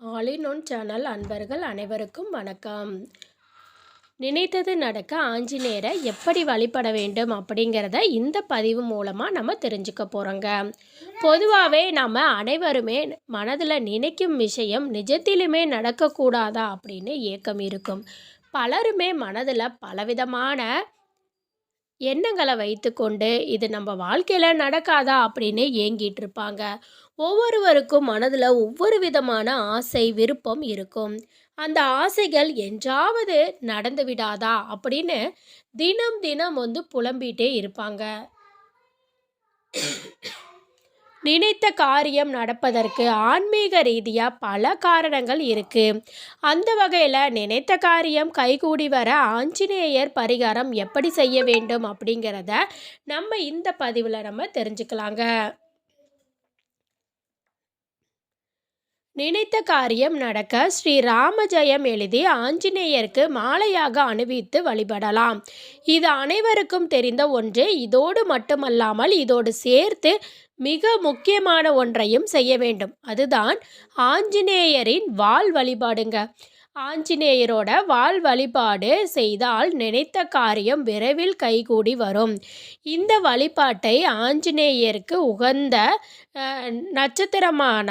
ஆலினோன் channel அன்பர்கள் அனைவருக்கும் வணக்கம். நினைத்தது நடக்க ஆஞ்சநேயரை எப்படி வழிபட வேண்டும் அப்படிங்கிறத இந்த பதிவு மூலமாக நம்ம தெரிஞ்சுக்க போகிறோங்க பொதுவாகவே நம்ம அனைவருமே மனதில் நினைக்கும் விஷயம் நிஜத்திலுமே நடக்கக்கூடாதா அப்படின்னு ஏக்கம் இருக்கும். பலருமே மனதில் பலவிதமான எண்ணங்களை வைத்துக்கொண்டு இது நம்ம வாழ்க்கையில் நடக்காதா அப்படின்னு ஏங்கிட்டு இருப்பாங்க. ஒவ்வொருவருக்கும் மனதில் ஒவ்வொரு விதமான ஆசை விருப்பம் இருக்கும். அந்த ஆசைகள் என்றாவது நடந்து விடாதா? அப்படின்னு தினம் தினம் வந்து புலம்பிகிட்டே இருப்பாங்க. நினைத்த காரியம் நடப்பதற்கு ஆன்மீக ரீதியாக பல காரணங்கள் இருக்குது அந்த வகையில் நினைத்த காரியம் கைகூடி வர ஆஞ்சநேயர் பரிகாரம் எப்படி செய்ய வேண்டும் அப்படிங்கிறத நம்ம இந்த பதிவில் நம்ம தெரிஞ்சுக்கலாங்க. நினைத்த காரியம் நடக்க ஸ்ரீ ராமஜயம் எழுதி ஆஞ்சநேயருக்கு மாலையாக அணிவித்து வழிபடலாம். இது அனைவருக்கும் தெரிந்த ஒன்று இதோடு மட்டுமல்லாமல் இதோடு சேர்த்து மிக முக்கியமான ஒன்றையும் செய்ய வேண்டும். அதுதான் ஆஞ்சநேயரின் வாள் வழிபாடுங்க. ஆஞ்சநேயரோட வாள் வழிபாடு செய்தால் நினைத்த காரியம் விரைவில் கைகூடி வரும். இந்த வழிபாட்டை ஆஞ்சநேயருக்கு உகந்த நட்சத்திரமான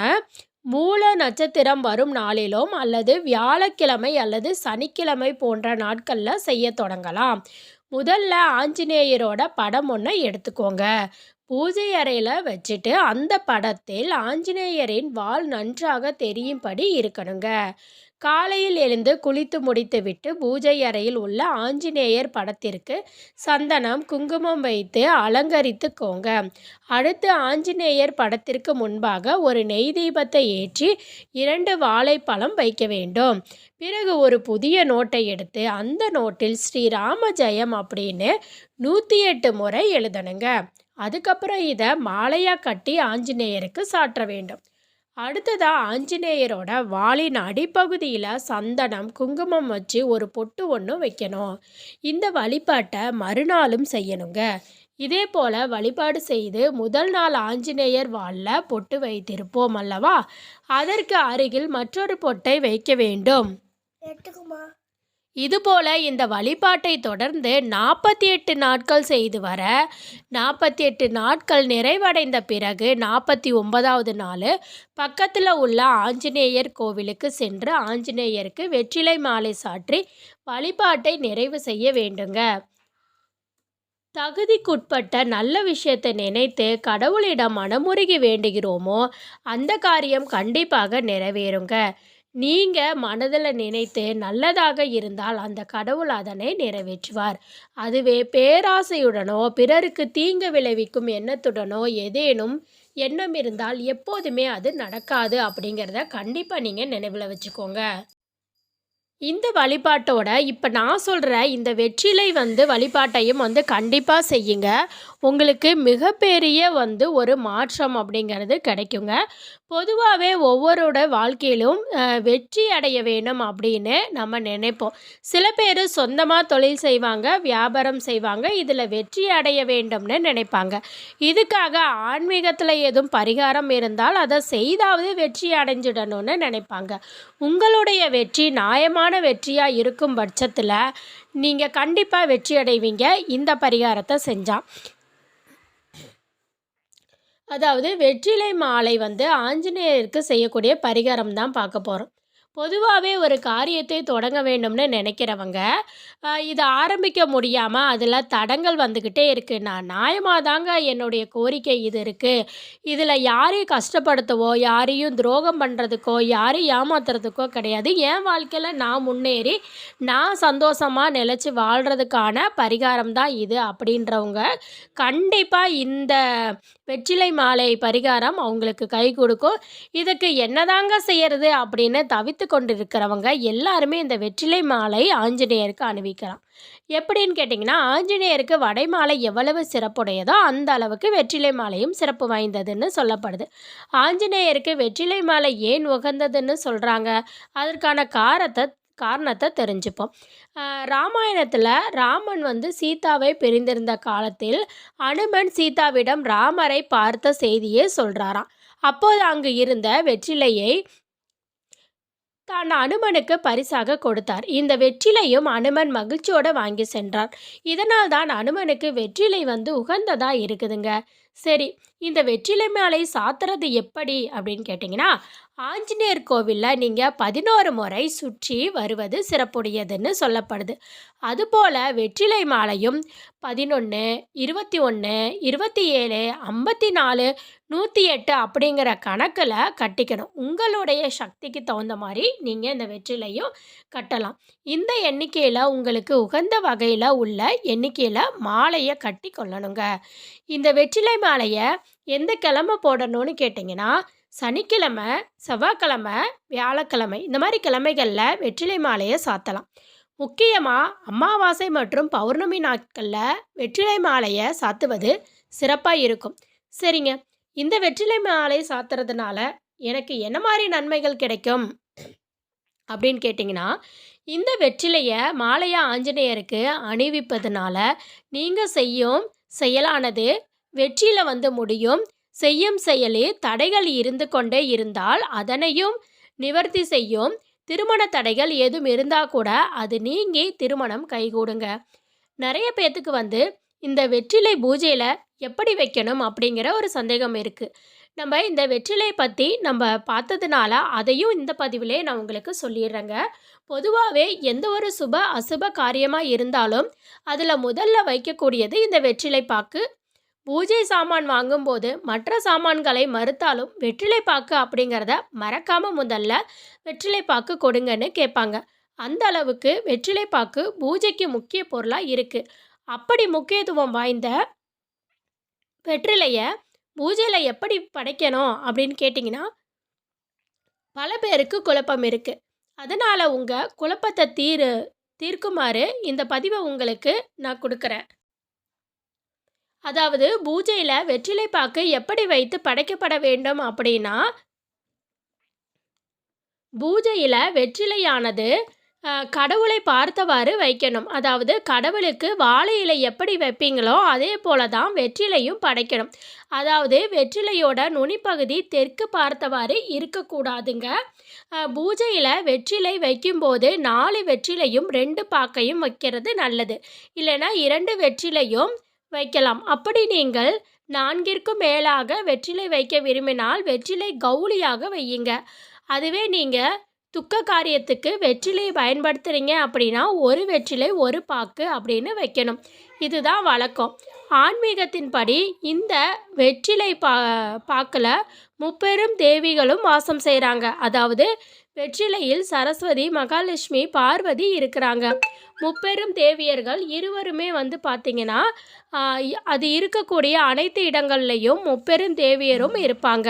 மூல நட்சத்திரம் வரும் நாளிலும் அல்லது வியாழக்கிழமை அல்லது சனிக்கிழமை போன்ற நாட்களில் செய்ய தொடங்கலாம். முதல்ல ஆஞ்சநேயரோட படம் ஒன்று எடுத்துக்கோங்க. பூஜை அறையில் வச்சுட்டு அந்த படத்தில் ஆஞ்சநேயரின் வால் நன்றாக தெரியும்படி இருக்கணுங்க. காலையில் எழுந்து குளித்து முடித்துவிட்டு பூஜை அறையில் உள்ள ஆஞ்சநேயர் படத்திற்கு சந்தனம் குங்குமம் வைத்து அலங்கரித்துக்கோங்க அடுத்து ஆஞ்சநேயர் படத்திற்கு முன்பாக ஒரு நெய் தீபத்தை ஏற்றி இரண்டு வாழைப்பழம் வைக்க வேண்டும். பிறகு ஒரு புதிய நோட்டை எடுத்து அந்த நோட்டில் ஸ்ரீராம ஜெயம் அப்படின்னு நூற்றி எட்டு முறை எழுதணுங்க. அதுக்கப்புறம் இதை மாலையாக கட்டி ஆஞ்சநேயருக்கு சாற்ற வேண்டும். அடுத்ததாக ஆஞ்சநேயரோட வாளின் அடிப்பகுதியில் சந்தனம் குங்குமம் வச்சு ஒரு பொட்டு ஒன்று வைக்கணும். இந்த வழிபாட்டை மறுநாளும் செய்யணுங்க. இதே போல் வழிபாடு செய்து முதல் நாள் ஆஞ்சநேயர் வாளில் பொட்டு வைத்திருப்போம் அல்லவா? அதற்கு அருகில் மற்றொரு பொட்டை வைக்க வேண்டும். இதுபோல இந்த வழிபாட்டை தொடர்ந்து நாற்பத்தி எட்டு நாட்கள் செய்து வர நாற்பத்தி எட்டு நாட்கள் நிறைவடைந்த பிறகு நாற்பத்தி ஒன்பதாவது நாள் பக்கத்தில் உள்ள ஆஞ்சநேயர் கோவிலுக்கு சென்று ஆஞ்சநேயருக்கு வெற்றிலை மாலை சாற்றி வழிபாட்டை நிறைவு செய்ய வேண்டுங்க. தகுதிக்குட்பட்ட நல்ல விஷயத்தை நினைத்து கடவுளிடம் மனமுருகி வேண்டுகிறோமோ அந்த காரியம் கண்டிப்பாக நிறைவேறுங்க. நீங்கள் மனதில் நினைத்து நல்லதாக இருந்தால் அந்த கடவுள் அதனை நிறைவேற்றுவார். அதுவே பேராசையுடனோ பிறருக்கு தீங்கு விளைவிக்கும் எண்ணத்துடனோ ஏதேனும் எண்ணம் இருந்தால் எப்போதுமே அது நடக்காது அப்படிங்கிறத கண்டிப்பாக நீங்கள் நினைவில் வச்சுக்கோங்க. இந்த வழிபாட்டோட இப்போ நான் சொல்கிற இந்த வெற்றிலை வந்து வழிபாட்டையும் வந்து கண்டிப்பாக செய்யுங்க. உங்களுக்கு மிகப்பெரிய வந்து ஒரு மாற்றம் அப்படிங்கிறது கிடைக்குங்க. பொதுவாகவே ஒவ்வொருட வாழ்க்கையிலும் வெற்றி அடைய வேணும் அப்படின்னு நம்ம நினைப்போம். சில பேர் சொந்தமாக தொழில் செய்வாங்க வியாபாரம் செய்வாங்க இதில் வெற்றி அடைய வேண்டும்னு நினைப்பாங்க. இதுக்காக ஆன்மீகத்தில் எதுவும் பரிகாரம் இருந்தால் அதை செய்தாவது வெற்றி அடைஞ்சிடணும்னு நினைப்பாங்க. உங்களுடைய வெற்றி நியாயமான வெற்றியாக இருக்கும் பட்சத்தில் நீங்கள் கண்டிப்பாக வெற்றி அடைவீங்க. இந்த பரிகாரத்தை செஞ்சால் அதாவது வெற்றிலை மாலை வந்து ஆஞ்சநேயருக்கு செய்யக்கூடிய பரிகாரம் தான் பார்க்க போகிறோம் பொதுவாகவே ஒரு காரியத்தை தொடங்க வேண்டும்னு நினைக்கிறவங்க இதை ஆரம்பிக்க முடியாமல் அதில் தடங்கள் வந்துக்கிட்டே இருக்குது நான் நியாயமாக தாங்க என்னுடைய கோரிக்கை இது இருக்குது இதில் யாரையும் கஷ்டப்படுத்தவோ யாரையும் துரோகம் பண்ணுறதுக்கோ யாரையும் ஏமாத்துறதுக்கோ கிடையாது. என் வாழ்க்கையில் நான் முன்னேறி நான் சந்தோஷமாக நிலச்சி வாழ்கிறதுக்கான பரிகாரம் தான் இது அப்படின்றவங்க கண்டிப்பாக இந்த வெற்றிலை மாலை பரிகாரம் அவங்களுக்கு கை கொடுக்கும். இதுக்கு என்னதாங்க செய்யறது அப்படின்னு தவித்து கொண்டிருக்கிறவங்க எல்லாருமே இந்த வெற்றிலை மாலை ஆஞ்சநேயருக்கு அணிவிக்கலாம். எப்படின்னு கேட்டிங்கன்னா ஆஞ்சநேயருக்கு வடை மாலை எவ்வளவு சிறப்புடையதோ அந்த அளவுக்கு வெற்றிலை மாலையும் சிறப்பு வாய்ந்ததுன்னு சொல்லப்படுது. ஆஞ்சநேயருக்கு வெற்றிலை மாலை ஏன் உகந்ததுன்னு சொல்கிறாங்க அதற்கான காரத்தை காரணத்தை தெரிஞ்சுப்போம். ராமாயணத்தில் ராமன் வந்து சீதாவை பிரிந்திருந்த காலத்தில் அனுமன் சீதாவிடம் ராமரை பார்த்த செய்தியே சொல்கிறாராம் அப்போது அங்கு இருந்த வெற்றிலையை தான் அனுமனுக்கு பரிசாக கொடுத்தார். இந்த வெற்றிலையும் அனுமன் மகிழ்ச்சியோட வாங்கி சென்றார் இதனால் தான் அனுமனுக்கு வெற்றிலை வந்து உகந்ததாக இருக்குதுங்க. சரி இந்த வெற்றிலை மாலை சாத்துறது எப்படி அப்படின்னு கேட்டிங்கன்னா ஆஞ்சநேயர் கோவிலில் நீங்கள் பதினோரு முறை சுற்றி வருவது சிறப்புடையதுன்னு சொல்லப்படுது. அதுபோல் வெற்றிலை மாலையும் பதினொன்று இருபத்தி ஒன்று இருபத்தி ஏழு ஐம்பத்தி நாலு நூற்றி எட்டு அப்படிங்கிற கணக்கில் கட்டிக்கணும். உங்களுடைய சக்திக்கு தகுந்த மாதிரி நீங்கள் இந்த வெற்றிலையும் கட்டலாம். இந்த எண்ணிக்கையில் உங்களுக்கு உகந்த வகையில் உள்ள எண்ணிக்கையில் மாலையை கட்டி கொள்ளணுங்க இந்த வெற்றிலை மாலையை எந்த கிழமை போடணும்னு கேட்டிங்கன்னா சனிக்கிழமை செவ்வாய்க்கிழமை வியாழக்கிழமை இந்த மாதிரி கிழமைகளில் வெற்றிலை மாலையை சாத்தலாம். முக்கியமாக அமாவாசை மற்றும் பௌர்ணமி நாட்களில் வெற்றிலை மாலையை சாத்துவது சிறப்பாக இருக்கும். சரிங்க. இந்த வெற்றிலை மாலை சாத்துறதுனால எனக்கு என்ன மாதிரி நன்மைகள் கிடைக்கும்? அப்படின்னு கேட்டிங்கன்னா இந்த வெற்றிலையை மாலையா ஆஞ்சநேயருக்கு அணிவிப்பதுனால நீங்கள் செய்யும் செயலானது வெற்றியில் வந்து முடியும். செய்யும் செயலே தடைகள் இருந்து கொண்டே இருந்தால் அதனையும் நிவர்த்தி செய்யும். திருமண தடைகள் எதுவும் இருந்தால் கூட அது நீங்கி திருமணம் கைகூடுங்க. நிறைய பேர்த்துக்கு வந்து இந்த வெற்றிலை பூஜையில் எப்படி வைக்கணும் அப்படிங்கிற ஒரு சந்தேகம் இருக்குது நம்ம இந்த வெற்றிலை பற்றி நம்ம பார்த்ததுனால அதையும் இந்த பதிவிலே நான் உங்களுக்கு சொல்லிடுறேங்க. பொதுவாகவே எந்த ஒரு சுப அசுப காரியமாக இருந்தாலும் அதில் முதல்ல வைக்கக்கூடியது இந்த வெற்றிலை பாக்கு. பூஜை சாமான் வாங்கும்போது மற்ற சாமான்களை மறுத்தாலும் வெற்றிலை பாக்கு அப்படிங்கிறத மறக்காம முதல்ல வெற்றிலை பாக்கு கொடுங்கன்னு கேட்பாங்க. அந்த அளவுக்கு வெற்றிலை பாக்கு பூஜைக்கு முக்கிய பொருளாக இருக்குது அப்படி முக்கியத்துவம் வாய்ந்த வெற்றிலையை பூஜையில் எப்படி படைக்கணும் அப்படின்னு கேட்டிங்கன்னா பல பேருக்கு குழப்பம் இருக்குது அதனால் உங்கள் குழப்பத்தை தீர் தீர்க்குமாறு இந்த பதிவை உங்களுக்கு நான் கொடுக்குறேன். அதாவது பூஜையில் வெற்றிலை பாக்கு எப்படி வைத்து படைக்கப்பட வேண்டும் அப்படின்னா பூஜையில் வெற்றிலையானது கடவுளை பார்த்தவாறு வைக்கணும். அதாவது கடவுளுக்கு வாழை இலை எப்படி வைப்பீங்களோ அதே போல தான் வெற்றிலையும் படைக்கணும். அதாவது வெற்றிலையோட நுனிப்பகுதி தெற்கு பார்த்தவாறு இருக்கக்கூடாதுங்க. பூஜையில் வெற்றிலை வைக்கும்போது நாலு வெற்றிலையும் ரெண்டு பாக்கையும் வைக்கிறது நல்லது. இல்லைன்னா இரண்டு வெற்றிலையும் வைக்கலாம். அப்படி நீங்கள் நான்கிற்கும் மேலாக வெற்றிலை வைக்க விரும்பினால் வெற்றிலை கவுளியாக வையுங்க. அதுவே நீங்கள் துக்க காரியத்துக்கு வெற்றிலை பயன்படுத்துகிறீங்க அப்படின்னா ஒரு வெற்றிலை ஒரு பாக்கு அப்படின்னு வைக்கணும். இதுதான் வழக்கம். ஆன்மீகத்தின்படி இந்த வெற்றிலை பா பாக்கில் முப்பெரும் தேவிகளும் வாசம் செய்கிறாங்க அதாவது வெற்றிலையில் சரஸ்வதி மகாலட்சுமி பார்வதி இருக்கிறாங்க. முப்பெரும் தேவியர்கள் இருவருமே வந்து பார்த்திங்கன்னா அது இருக்கக்கூடிய அனைத்து இடங்கள்லையும் முப்பெரும் தேவியரும் இருப்பாங்க.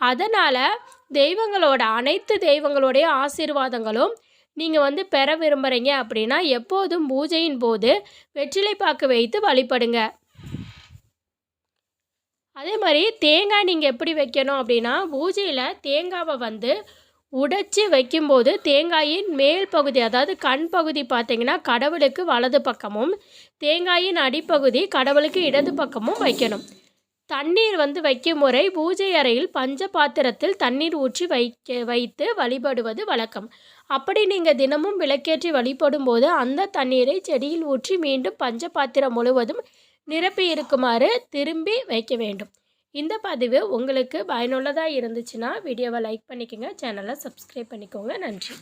அதனால் தெய்வங்களோட அனைத்து தெய்வங்களுடைய ஆசீர்வாதங்களும் நீங்கள் வந்து பெற விரும்புகிறீங்க அப்படின்னா எப்போதும் பூஜையின் போது வெற்றிலை பாக்கு வைத்து வழிபடுங்க. அதே மாதிரி தேங்காய் நீங்கள் எப்படி வைக்கணும் அப்படின்னா பூஜையில் தேங்காவை வந்து உடைச்சி வைக்கும்போது தேங்காயின் மேல் பகுதி அதாவது கண் பகுதி பார்த்திங்கன்னா கடவுளுக்கு வலது பக்கமும் தேங்காயின் அடிப்பகுதி கடவுளுக்கு இடது பக்கமும் வைக்கணும். தண்ணீர் வந்து வைக்கும் முறை பூஜை அறையில் பஞ்ச பாத்திரத்தில் தண்ணீர் ஊற்றி வைக்க வைத்து வழிபடுவது வழக்கம். அப்படி நீங்கள் தினமும் விளக்கேற்றி வழிபடும் போது அந்த தண்ணீரை செடியில் ஊற்றி மீண்டும் பஞ்ச பாத்திரம் முழுவதும் நிரப்பி இருக்குமாறு திரும்பி வைக்க வேண்டும். இந்த பதிவு உங்களுக்கு பயனுள்ளதாக இருந்துச்சுன்னா வீடியோவை லைக் பண்ணிக்கோங்க சேனலை சப்ஸ்கிரைப் பண்ணிக்கோங்க. நன்றி.